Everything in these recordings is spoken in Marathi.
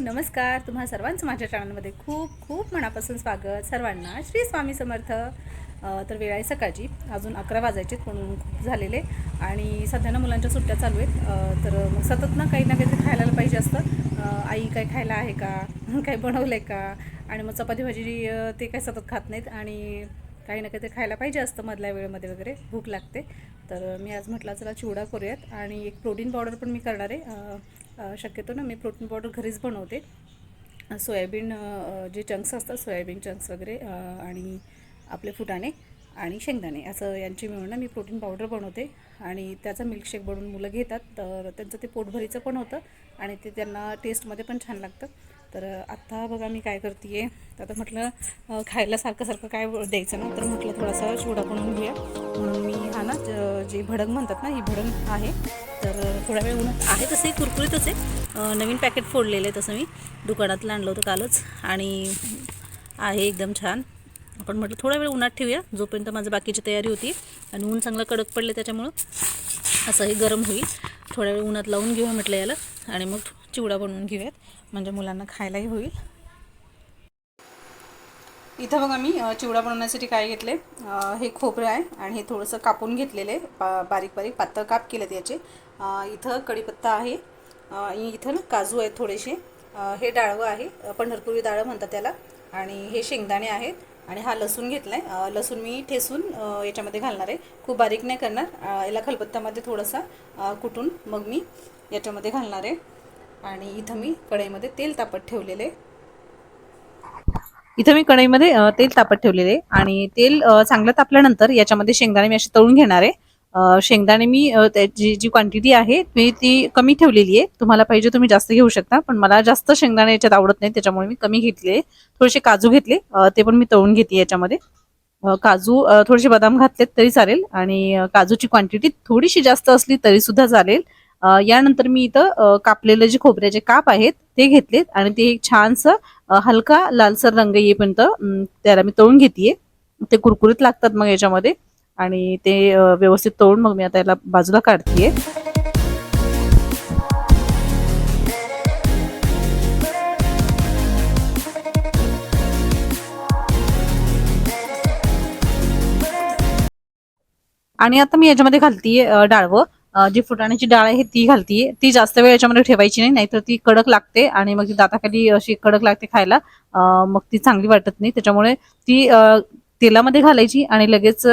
नमस्कार. तुम्हा सर्वांचं माझ्या चॅनलमध्ये खूप खूप मनापासून स्वागत. सर्वांना श्री स्वामी समर्थ. तर वेळ आहे सकाळची. अजून अकरा वाजायचे म्हणून खूप झालेले. आणि सध्या ना मुलांच्या सुट्ट्या चालू आहेत. तर मग सतत ना काही ना काहीतरी खायला पाहिजे असतं. आई काय खायला आहे का? काही बनवलं आहे का? आणि मग चपाती भाजी ते काही सतत खात नाहीत. आणि काही ना काहीतरी खायला पाहिजे असतं मधल्या वेळेमध्ये वगैरे भूक लागते. तर मी आज म्हटलं चला चिवडा करूयात. आणि एक प्रोटीन पावडर पण मी करणार आहे. शक्यतो ना मी प्रोटीन पावडर घरीच बनवते. सोयाबीन जे चंक्स असतात सोयाबीन चंक्स वगैरे आणि आपले फुटाणे आणि शेंगदाणे असं यांची मिळून ना मी प्रोटीन पावडर बनवते. आणि त्याचा मिल्कशेक बनवून मुलं घेतात. तर त्यांचं ते पोटभरीचं पण होतं आणि ते त्यांना टेस्टमध्ये पण छान लागतं. तर आत्ता बघा मी काय करते आहे तर आता म्हटलं खायला सारखं सारखं काय द्यायचं ना तर म्हटलं थोडासा चिवडा बनवून घेऊया. म्हणून मी हा ना जे भडंग म्हणतात ना ही भडंग आहे. तर थोडा वेळ उन्हात आहे तसे कुरकुरीतच आहे नवीन पॅकेट फोडलेलं आहे तसं मी. दुकानातलं आणलं होतं कालच. आणि आहे एकदम छान. आपण म्हटलं थोडा वेळ उन्हात ठेवूया जोपर्यंत माझं बाकीची तयारी होती. आणि ऊन चांगलं कडक पडले त्याच्यामुळं असं हे गरम होईल. थोड्या वेळ उन्हात लावून घेऊया म्हटलं याला. आणि मग चिवडा बनवून घेऊयात. म्हणजे मुलांना खायलाही होईल. इथं बघा मी चिवडा बनवण्यासाठी काय घेतले? हे खोबरं आहे आणि हे थोडंसं कापून घेतलेले बा बारीक बारीक पातळ काप केलेत याचे. इथं कढीपत्ता आहे आणि इथं ना काजू आहेत थोडेसे. हे डाळवं आहे पंढरपुरी डाळं म्हणतात त्याला. आणि हे शेंगदाणे आहेत आणि हा लसूण घेतला आहे लसूण मी ठेसून याच्यामध्ये घालणार आहे. खूप बारीक नाही करणार. याला खलबत्त्यामध्ये थोडासा कुटून मग मी याच्यामध्ये घालणार आहे. आणि इथं मी कढईमध्ये तेल तापत ठेवलेले. इथं मी कढईमध्ये तेल तापत ठेवलेले. आणि तेल चांगलं तापल्यानंतर याच्यामध्ये शेंगदाणे मी असे तळून घेणार आहे. शेंगदाणे मी त्याची जी क्वांटिटी आहे मी ती कमी ठेवलेली आहे. तुम्हाला पाहिजे तुम्ही जास्त घेऊ शकता पण मला जास्त शेंगदाणे याच्यात आवडत नाही त्याच्यामुळे मी कमी घेतले. थोडेसे काजू घेतले ते पण मी तळून घेते याच्यामध्ये. काजू थोडेसे बदाम घातलेत तरी चालेल. आणि काजूची क्वांटिटी थोडीशी जास्त असली तरी सुद्धा चालेल. यानंतर मी इथं कापलेलं कापलेले जे खोबऱ्याचे काप आहेत ते घेतलेत आणि ते एक छानसं हलका लालसर रंग येईपर्यंत त्याला मी तळून घेते ते कुरकुरीत लागतात मग याच्यामध्ये आणि ते व्यवस्थित तळून मग मी आता याला बाजूला काढतीये. आणि आता मी याच्यामध्ये घालतीये डाळवं. जी फुटाण्याची डाळ आहे ती घालतीये. ती जास्त वेळ याच्यामध्ये ठेवायची नाही नाहीतर ती कडक लागते आणि मग ती दाताखाली अशी कडक लागते खायला. मग ती चांगली वाटत नाही. त्याच्यामुळे ती तेलामध्ये घालायची आणि लगेच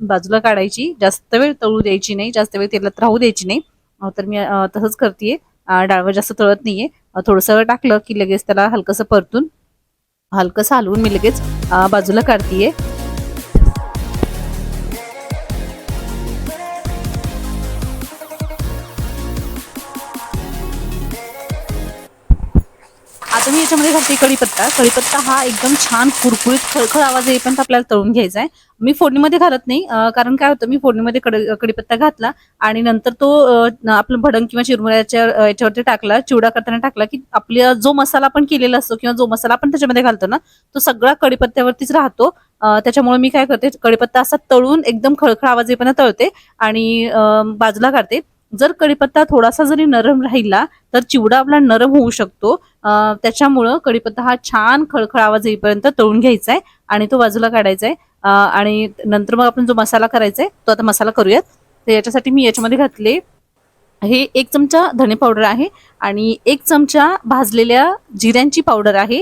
बाजूला काढायची. जास्त वेळ तळू द्यायची नाही जास्त वेळ तेलात राहू द्यायची नाही. तर मी तसंच करतेय. डाळवर जास्त तळत नाहीये. थोडंसं टाकलं की लगेच त्याला हलकंसं परतून हलकंसं हलवून मी लगेच बाजूला काढतीये. आता मी याच्यामध्ये घालते कढीपत्ता. कढीपत्ता हा एकदम छान कुरकुरीत खळखळ आवाज येईपर्यंत आपल्याला तळून घ्यायचा आहे. मी फोडणीमध्ये घालत नाही कारण काय होतं मी फोडणीमध्ये कड कढीपत्ता घातला आणि नंतर तो आपलं भडंग किंवा चिरमुऱ्याच्या याच्यावरती टाकला चिवडा करताना टाकला की आपला जो मसाला आपण केलेला असतो किंवा जो मसाला आपण त्याच्यामध्ये घालतो ना तो सगळा कढीपत्त्यावरतीच राहतो. त्याच्यामुळे मी काय करते कढीपत्ता असा तळून एकदम खळखळ आवाज येईपर्यंत तळते आणि बाजूला काढते. जर कढीपत्ता थोडासा जरी नरम राहिला तर चिवडा आपला नरम होऊ शकतो. त्याच्यामुळं कढीपत्ता हा छान खळखळ आवाज येईपर्यंत तळून घ्यायचा आहे आणि तो बाजूला काढायचा आहे आणि नंतर मग आपण जो मसाला करायचा आहे तो आता मसाला करूयात. तर याच्यासाठी मी याच्यामध्ये घातले हे एक चमचा धने पावडर आहे आणि एक चमचा भाजलेल्या जिऱ्यांची पावडर आहे.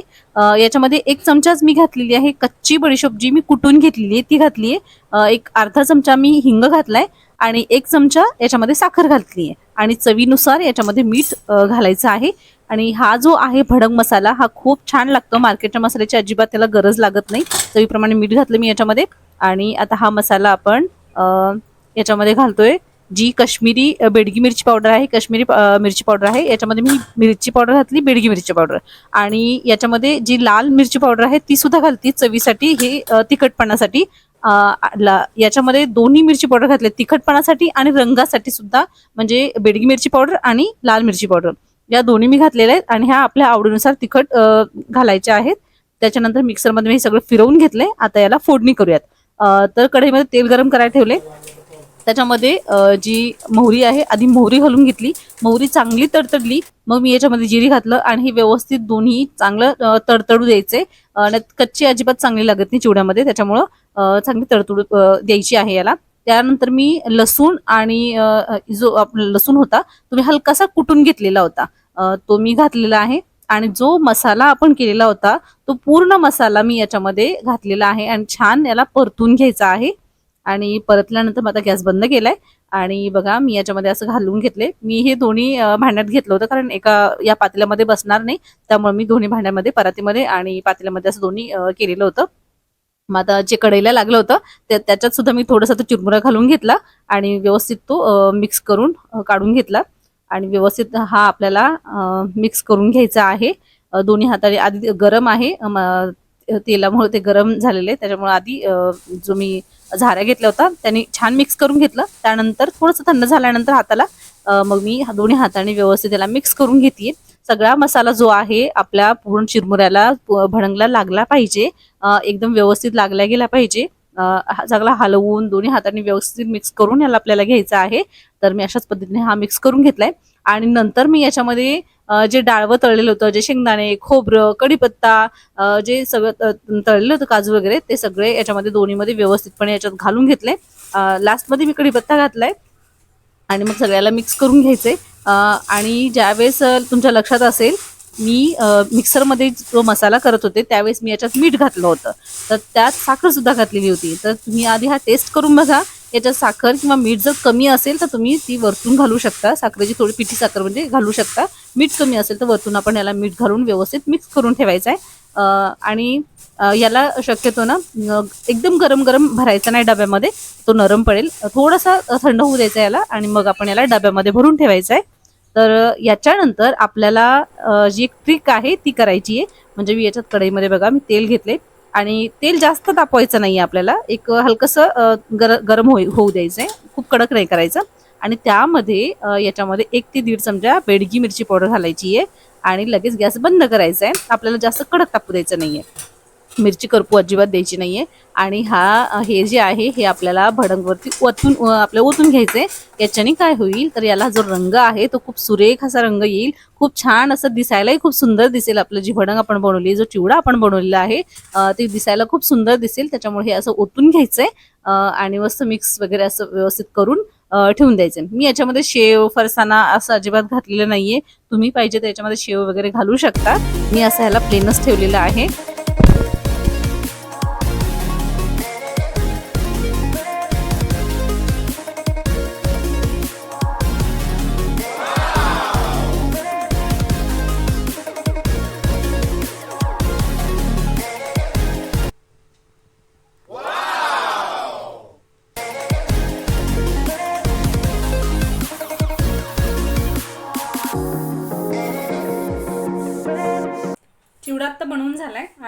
याच्यामध्ये एक चमचाच मी घातलेली आहे कच्ची बडीशोप जी मी कुटून घेतलेली आहे ती घातली आहे एक अर्धा चमचा मी हिंग घातलाय. आणि एक चमचा याच्यामध्ये साखर घातली आहे आणि चवीनुसार याच्यामध्ये मीठ घालायचं आहे. आणि हा जो आहे भडंग मसाला हा खूप छान लागतो. मार्केटच्या मसाल्याची अजिबात त्याला गरज लागत नाही. चवीप्रमाणे मीठ घातलं मी याच्यामध्ये. आणि आता हा मसाला आपण याच्यामध्ये घालतोय जी काश्मीरी बेडगी मिरची पावडर आहे. काश्मीरी मिरची पावडर आहे. याच्यामध्ये मी मिरची पावडर घातली बेडगी मिरची पावडर. आणि याच्यामध्ये जी लाल मिरची पावडर आहे ती सुद्धा घालते चवीसाठी. हे तिखटपणासाठी. याच्यामध्ये दोन्ही मिरची पावडर घातले तिखटपणासाठी आणि रंगासाठी सुद्धा म्हणजे बेडगी मिरची पावडर आणि लाल मिरची पावडर. या दोन्ही मी घातलेल्या आहेत आणि ह्या आपल्या आवडीनुसार तिखट घालायच्या आहेत. त्याच्यानंतर मिक्सरमध्ये मी हे सगळं फिरवून घेतलंय. आता याला फोडणी करूयात. तर कढईमध्ये तेल गरम करायला ठेवले त्याच्यामध्ये जी मोहरी आहे आधी मोहरी घालून घेतली. मोहरी चांगली तडतडली मग मी याच्यामध्ये जिरी घातलं आणि हे व्यवस्थित दोन्ही चांगलं तडतडू द्यायचे. आणि कच्ची अजिबात चांगली लागत नाही चिवड्यामध्ये त्याच्यामुळं चांगली तडतडू द्यायची आहे याला. त्यानंतर मी लसूण आणि जो आपला लसूण होता तुम्ही हलकासा कुटून घेतलेला होता. तो मी घातलेला आहे. आणि जो मसाला आपण केलेला होता तो पूर्ण मसाला मी याच्यामध्ये घातलेला आहे आणि छान याला परतून घ्यायचा आहे. आणि परतल्यानंतर मग आता गॅस बंद केलाय. आणि बघा मी याच्यामध्ये असं घालून घेतले. मी हे दोन्ही भांड्यात घेतलं होतं कारण एका या पातेल्यामध्ये बसणार नाही. त्यामुळे मी दोन्ही भांड्यामध्ये परातीमध्ये आणि पातेल्यामध्ये असं दोन्ही केलेलं होतं. मग आता जे कढईला लागलं होतं त्या त्याच्यात सुद्धा मी थोडासा तो चिरमुरा घालून घेतला आणि व्यवस्थित तो मिक्स करून काढून घेतला. आणि व्यवस्थित हा आपल्याला मिक्स करून घ्यायचा आहे. दोन्ही हाताने आधी गरम आहे. तेलामुळे ते गरम झालेले. आहे. त्याच्यामुळे आधी जो मी झाऱ्या घेतल्या होता त्यांनी छान मिक्स करून घेतलं. त्यानंतर थोडंसं थंड झाल्यानंतर हाताला मग मी हा- दोन्ही हाताने व्यवस्थित त्याला मिक्स करून घेते सगळा मसाला जो आहे आपल्या पूर्ण चिरमुऱ्याला भडंगला लागला पाहिजे. एकदम व्यवस्थित लागला गेला पाहिजे. सगळा हा हलवून दोन्ही हाताने व्यवस्थित मिक्स करून याला आपल्याला घ्यायचा आहे. तर मी अशाच पद्धतीने हा मिक्स करून घेतलाय. आणि नंतर मी याच्यामध्ये जे डाळवं तळलेलं होतं जे शेंगदाणे खोबरं कढीपत्ता जे सगळं तळलेलं होतं काजू वगैरे ते सगळे याच्यामध्ये दोन्हीमध्ये व्यवस्थितपणे याच्यात घालून घेतले. लास्टमध्ये मी कढीपत्ता घातलाय आणि मग सगळ्याला मिक्स करून घ्यायचे आणि ज्यावेळेस तुमच्या लक्षात असेल मी मिक्सरमध्ये जो मसाला करत होते त्यावेळेस मी याच्यात मीठ घातलं होतं. तर त्यात साखर सुद्धा घातलेली होती. तर तुम्ही आधी हा टेस्ट करून बघा. याच्यात साखर किंवा मीठ जर कमी असेल तर तुम्ही ती वरतून घालू शकता. साखरेची थोडी पिठी साखर म्हणजे घालू शकता. मीठ कमी असेल तर वरतून आपण याला मीठ घालून व्यवस्थित मिक्स करून ठेवायचं आहे. आणि याला शक्यतो ना एकदम गरम गरम भरायचा नाही डब्यामध्ये. तो नरम पडेल. थोडासा थंड होऊ द्यायचा याला आणि मग आपण याला डब्यामध्ये भरून ठेवायचा आहे. तर याच्यानंतर आपल्याला जी एक ट्रिक आहे ती करायची आहे म्हणजे मी याच्यात कढईमध्ये बघा मी तेल घेतले आणि तेल जास्त तापवायचं नाही आपल्याला. एक हलकंसं गर गरम होई होऊ द्यायचं आहे खूप कडक नाही करायचं. आणि त्यामध्ये याच्यामध्ये एक ते दीड चमचा बेडगी मिरची पावडर घालायची आहे आणि लगेच गॅस बंद करायचा आहे आपल्याला जास्त कडक तापू द्यायचं नाही आहे मिरची करपू अजिबात द्यायची नाही आहे आणि हा हे जे आहे हे आपल्याला भडंगवरती ओतून आपल्या ओतून घ्यायचे याच्याने काय होईल? तर याला जो रंग आहे तो खूप सुरेख असा रंग येईल. खूप छान असं दिसायलाही खूप सुंदर दिसेल आपलं जी भडंग आपण बनवली जो चिवडा आपण बनवलेला आहे ते दिसायला खूप सुंदर दिसेल. त्याच्यामुळे हे असं ओतून घ्यायचंय आहे आणि मस्त मिक्स वगैरे असं व्यवस्थित करून ठेवून द्यायचं मी याच्यामध्ये शेव फरसाणा असं अजिबात घातलेलं नाहीये. तुम्ही पाहिजे तर याच्यामध्ये शेव वगैरे घालू शकता. मी असं ह्याला प्लेनच ठेवलेलं आहे.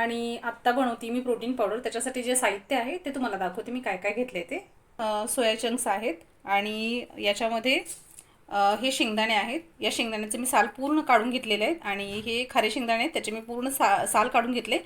आणि आत्ता बनवते मी प्रोटीन पावडर. त्याच्यासाठी जे साहित्य आहे ते तुम्हाला दाखवते मी काय काय घेतले ते सोया चंक्स आहेत आणि याच्यामध्ये हे शेंगदाणे आहेत. या शेंगदाण्याचे मी साल पूर्ण काढून घेतलेले आहेत आणि हे खारे शेंगदाणे आहेत. त्याचे मी पूर्ण सा साल काढून घेतले.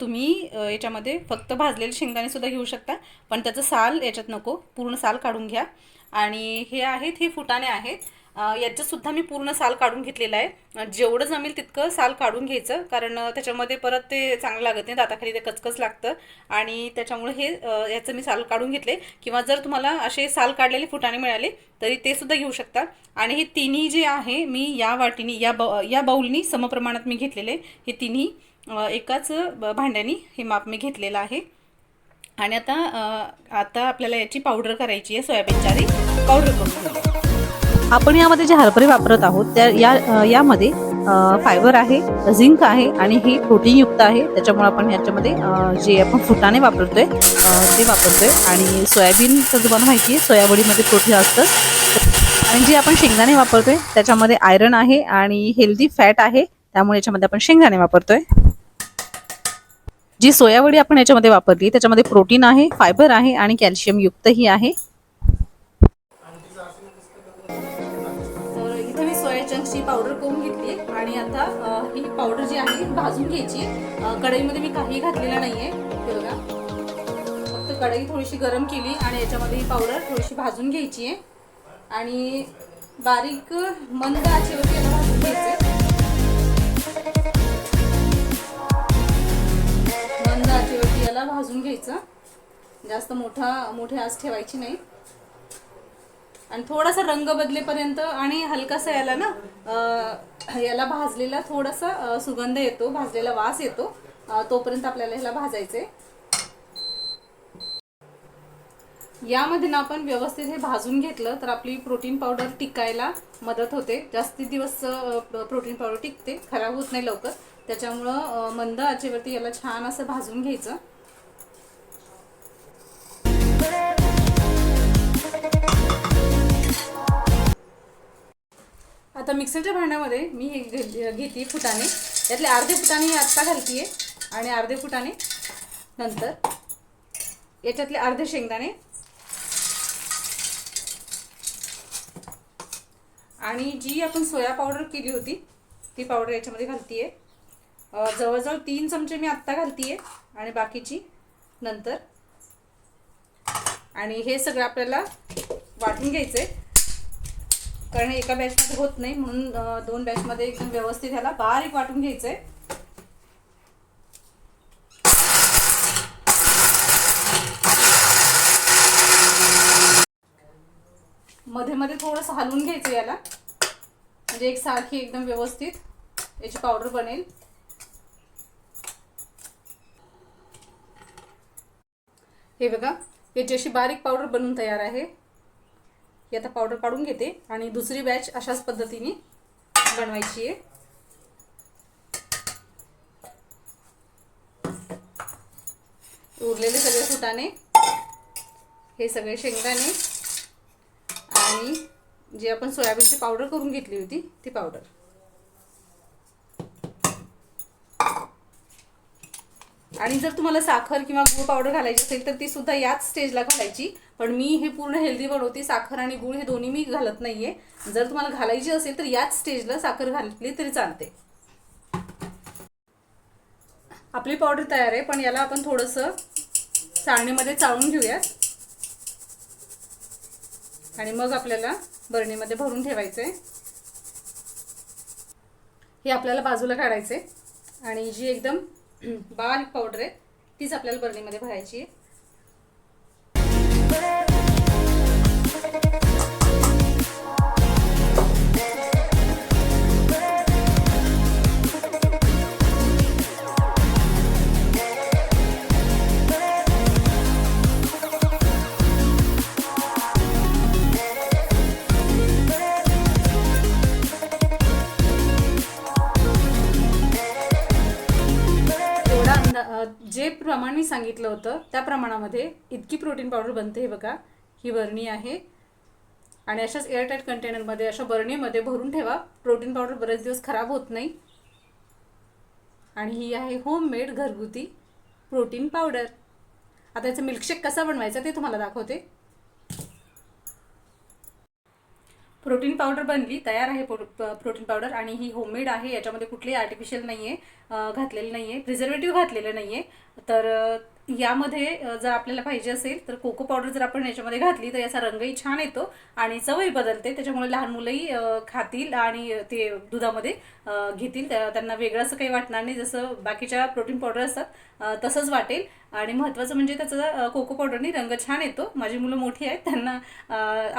तुम्ही याच्यामध्ये फक्त भाजलेले शेंगदाणे सुद्धा घेऊ शकता पण त्याचं साल याच्यात नको. पूर्ण साल काढून घ्या. आणि हे आहेत हे फुटाणे आहेत. याचंसुद्धा मी पूर्ण साल काढून घेतलेला आहे. जेवढं जमेल तितकं साल काढून घ्यायचं. कारण त्याच्यामध्ये परत ते चांगलं लागत नाही. दाताखाली ते कचकच लागतं. आणि त्याच्यामुळे हे याचं मी साल काढून घेतले. किंवा जर तुम्हाला असे साल काढलेले फुटाणे मिळाले तरी ते सुद्धा घेऊ शकता. आणि हे तिन्ही जे आहे मी या वाटीनी या ब या बाऊलनी समप्रमाणात मी घेतलेले हे तिन्ही एकाच भांड्यानी हे माप मी घेतलेलं आहे. आणि आता आता आपल्याला याची पावडर करायची आहे सोयाबीन चारी पावडर करून आपण यामध्ये जे हरभरे वापरत आहोत त्या या यामध्ये फायबर आहे झिंक आहे आणि हे प्रोटीनयुक्त आहे. त्याच्यामुळे आपण याच्यामध्ये जे आपण फुटाणे वापरतोय ते वापरतोय. आणि सोयाबीन तर तुम्हाला माहिती आहे सोयाबडीमध्ये प्रोटीन असतं. आणि जे आपण शेंगदाणे वापरतोय त्याच्यामध्ये आयरन आहे आणि हेल्दी फॅट आहे. त्यामुळे याच्यामध्ये आपण शेंगदाणे वापरतोय. जी सोयावडी आपण याच्यामध्ये वापरली त्याच्यामध्ये प्रोटीन आहे फायबर आहे आणि कॅल्शियम युक्तही आहे. मी पावडर करून घेतली आणि आता ही पावडर जी आहे भाजून घ्यायची कढईमध्ये मी काही घातलेला नाही आहे. बघा. फक्त कढई थोडीशी गरम केली आणि याच्यामध्ये ही पावडर थोडीशी भाजून घ्यायची आहे. आणि बारीक मंद आचेवरती याला भाजून घ्यायचं मंद आचेवरती याला भाजून घ्यायचं. जास्त मोठा मोठे आज ठेवायची नाही. आणि थोडासा रंग बदलेपर्यंत आणि हलकासा याला ना याला भाजलेला थोडासा सुगंध येतो भाजलेला वास येतो. तोपर्यंत आपल्याला ह्याला भाजायचे यामध्ये ना आपण व्यवस्थित हे भाजून घेतलं तर आपली प्रोटीन पावडर टिकायला मदत होते. जास्ती दिवस प्रोटीन पावडर टिकते खराब होत नाही लवकर. त्याच्यामुळं मंद आचेवरती याला छान असं भाजून घ्यायचं. आता मिक्सरच्या भांड्यामध्ये मी हे घे- घेते फुटाणे. यातले अर्धे फुटाणे मी आत्ता आहे आणि अर्धे फुटाने नंतर याच्यातले अर्धे शेंगदाणे. आणि जी आपण सोया पावडर केली होती ती पावडर याच्यामध्ये घालती आहे जवळजवळ तीन चमचे मी आत्ता घालतीये. आणि बाकीची नंतर. आणि हे सगळं आपल्याला वाटून घ्यायचं आहे कारण एका बॅचमध्ये होत नाही म्हणून दोन बॅचमध्ये एकदम व्यवस्थित ह्याला बारीक वाटून आहे मध्ये मध्ये थोडंसं हलवून घ्यायचं याला. म्हणजे एक सारखी एकदम व्यवस्थित याची पावडर बनेल. हे बघा याची अशी बारीक पावडर बनवून तयार आहे. ही आता पावडर काढून घेते आणि दुसरी बॅच अशाच पद्धतीने बनवायची आहे. उरलेले सगळे फुटाणे हे सगळे शेंगदाणे आणि जी आपण सोयाबीनची पावडर करून घेतली होती ती पावडर आणि जर तुम्हाला साखर किंवा गूळ पावडर घालायची असेल तर ती सुद्धा याच स्टेजला घालायची. पण मी हे पूर्ण हेल्दी बनवते. साखर आणि गूळ हे दोन्ही मी घालत नाहीये. जर तुम्हाला घालायची असेल तर याच स्टेजला साखर घातली तरी चालते. आपली पावडर तयार आहे पण याला आपण थोडंसं चाळणीमध्ये चाळून घेऊयात. आणि मग आपल्याला बरणीमध्ये भरून ठेवायचं आहे हे आपल्याला बाजूला काढायचे आणि जी एकदम बारीक पावडर आहे. तीच आपल्याला बरणीमध्ये भरायची आहे. जे प्रमाण मी सांगितलं होतं त्या प्रमाणामध्ये इतकी प्रोटीन पावडर बनते हे बघा. ही बरणी आहे. आणि अशाच एअरटाईट कंटेनरमध्ये अशा बरणीमध्ये भरून ठेवा. प्रोटीन पावडर बरेच दिवस खराब होत नाही. आणि ही आहे होममेड घरगुती प्रोटीन पावडर आता याचं मिल्कशेक कसा बनवायचा ते तुम्हाला दाखवते. प्रोटीन पावडर बनली तयार आहे प्रो- प्रोटीन पावडर आणि ही होममेड आहे याच्यामध्ये कुठलीही आर्टिफिशियल नाही आहे घातलेलं नाही आहे प्रिझर्वेटिव्ह घातलेलं नाही आहे तर यामध्ये जर आपल्याला पाहिजे असेल तर कोको पावडर जर आपण याच्यामध्ये घातली तर याचा रंगही छान येतो आणि चवही बदलते. त्याच्यामुळे लहान मुलंही खातील आणि ते दुधामध्ये घेतील. त्यांना वेगळं असं काही वाटणार नाही. जसं बाकीच्या प्रोटीन पावडर असतात तसंच वाटेल. आणि महत्त्वाचं म्हणजे त्याचा कोको पावडरनी रंग छान येतो. माझी मुलं मोठी आहेत त्यांना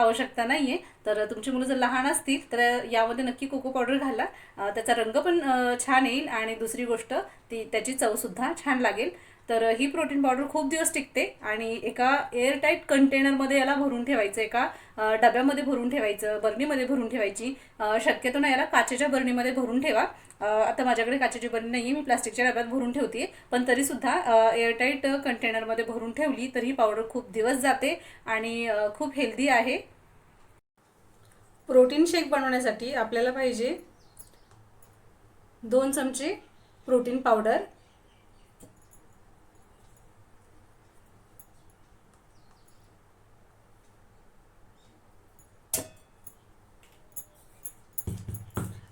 आवश्यकता नाही आहे तर तुमची मुलं जर लहान असतील तर यामध्ये नक्की कोको पावडर घाला. त्याचा रंग पण छान येईल आणि दुसरी गोष्ट ती त्याची चवसुद्धा छान लागेल. तर ही प्रोटीन पावडर खूप दिवस टिकते आणि एका एअरटाईट कंटेनरमध्ये याला भरून ठेवायचं एका डब्यामध्ये भरून ठेवायचं बरणीमध्ये भरून ठेवायची. शक्यतो ना याला काचेच्या बरणीमध्ये भरून ठेवा. आता माझ्याकडे काचेची बरणी नाही आहे मी प्लास्टिकच्या डब्यात भरून ठेवते पण तरीसुद्धा एअरटाईट कंटेनरमध्ये भरून ठेवली तर ही पावडर खूप दिवस जाते आणि खूप हेल्दी आहे. प्रोटीन शेक बनवण्यासाठी आपल्याला पाहिजे दोन चमचे प्रोटीन पावडर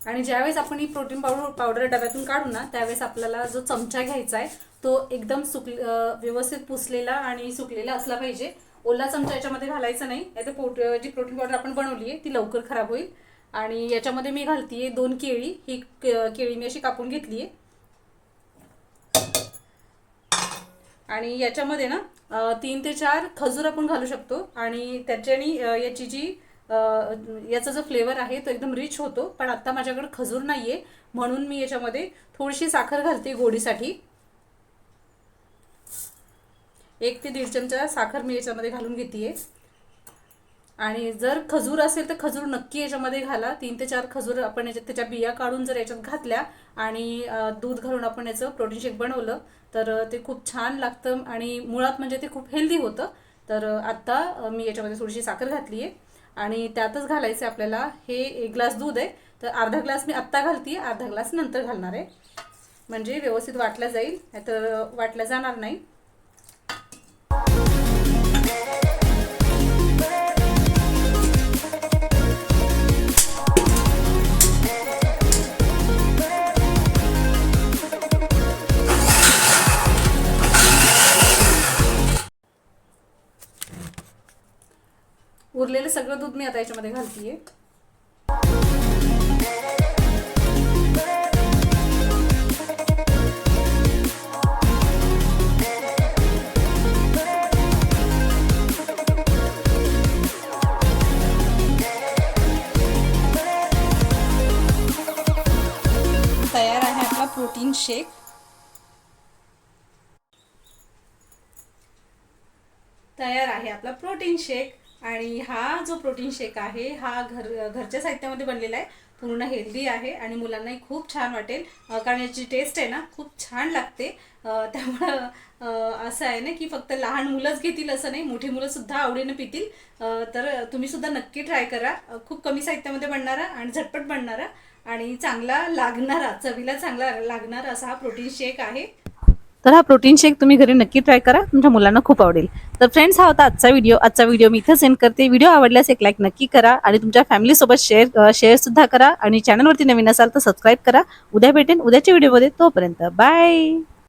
आणि ज्यावेळेस आपण ही प्रोटीन पावडर पावडर डब्यातून काढू ना त्यावेळेस आपल्याला जो चमचा घ्यायचा आहे तो एकदम सुक व्यवस्थित पुसलेला आणि सुकलेला असला पाहिजे. ओला चमचा याच्यामध्ये घालायचा नाही याचं पोट जी प्रोटीन पावडर आपण बनवली आहे ती लवकर खराब होईल. आणि याच्यामध्ये मी घालतीये दोन केळी ही केळी मी अशी कापून घेतली आहे. आणि याच्यामध्ये ना तीन ते चार खजूर आपण घालू शकतो. आणि त्याच्याने याची जी याचा जो फ्लेवर आहे तो एकदम रिच होतो पण आत्ता माझ्याकडे खजूर नाही आहे म्हणून मी याच्यामध्ये थोडीशी साखर घालते गोडीसाठी. एक ते दीड चमचा साखर मी याच्यामध्ये घालून घेते आणि जर खजूर असेल तर खजूर नक्की याच्यामध्ये घाला. तीन ते चार खजूर आपण याच्यात त्याच्या बिया काढून जर याच्यात घातल्या आणि दूध घालून आपण याचं प्रोटीन शेक बनवलं तर ते खूप छान लागतं आणि मुळात म्हणजे ते खूप हेल्दी होतं. तर आत्ता मी याच्यामध्ये थोडीशी साखर घातली आहे आणि त्यातच घालायचं आपल्याला. हे एक ग्लास दूध आहे. तर अर्धा ग्लास मी आत्ता घालते अर्धा ग्लास नंतर घालणार आहे. म्हणजे व्यवस्थित वाटलं जाईल तर वाटलं जाणार नाही. उरलेलं सगळं दूध मी आता याच्यामध्ये घालतीये. तयार आहे आपला प्रोटीन शेक. तयार आहे आपला प्रोटीन शेक. आणि हा जो प्रोटीन शेक आहे हा घर घरच्या साहित्यामध्ये बनलेला आहे पूर्ण हेल्दी आहे आणि मुलांनाही खूप छान वाटेल. कारण याची टेस्ट आहे ना खूप छान लागते. त्यामुळं असं आहे ना की फक्त लहान मुलंच घेतील असं नाही मोठी मुलंसुद्धा आवडीनं पितील. तर तुम्हीसुद्धा नक्की ट्राय करा. खूप कमी साहित्यामध्ये बनणारा आणि झटपट बनणारा आणि चांगला लागणारा चवीला चांगला लागणारा असा हा प्रोटीन शेक आहे. तर हा प्रोटीन शेक तुम्ही घरी नक्की ट्राय करा. तुमच्या मुलांना खूप आवडेल. तर फ्रेंड्स हा होता आजचा व्हिडिओ आजचा व्हिडिओ मी इथं सेंड करते. व्हिडिओ आवडल्यास एक लाईक नक्की करा आणि तुमच्या फॅमिलीसोबत शेअर शेअर सुद्धा करा आणि चॅनलवरती नवीन असाल तर सबस्क्राईब करा. उद्या भेटेन. उद्याच्या व्हिडिओमध्ये तोपर्यंत. बाय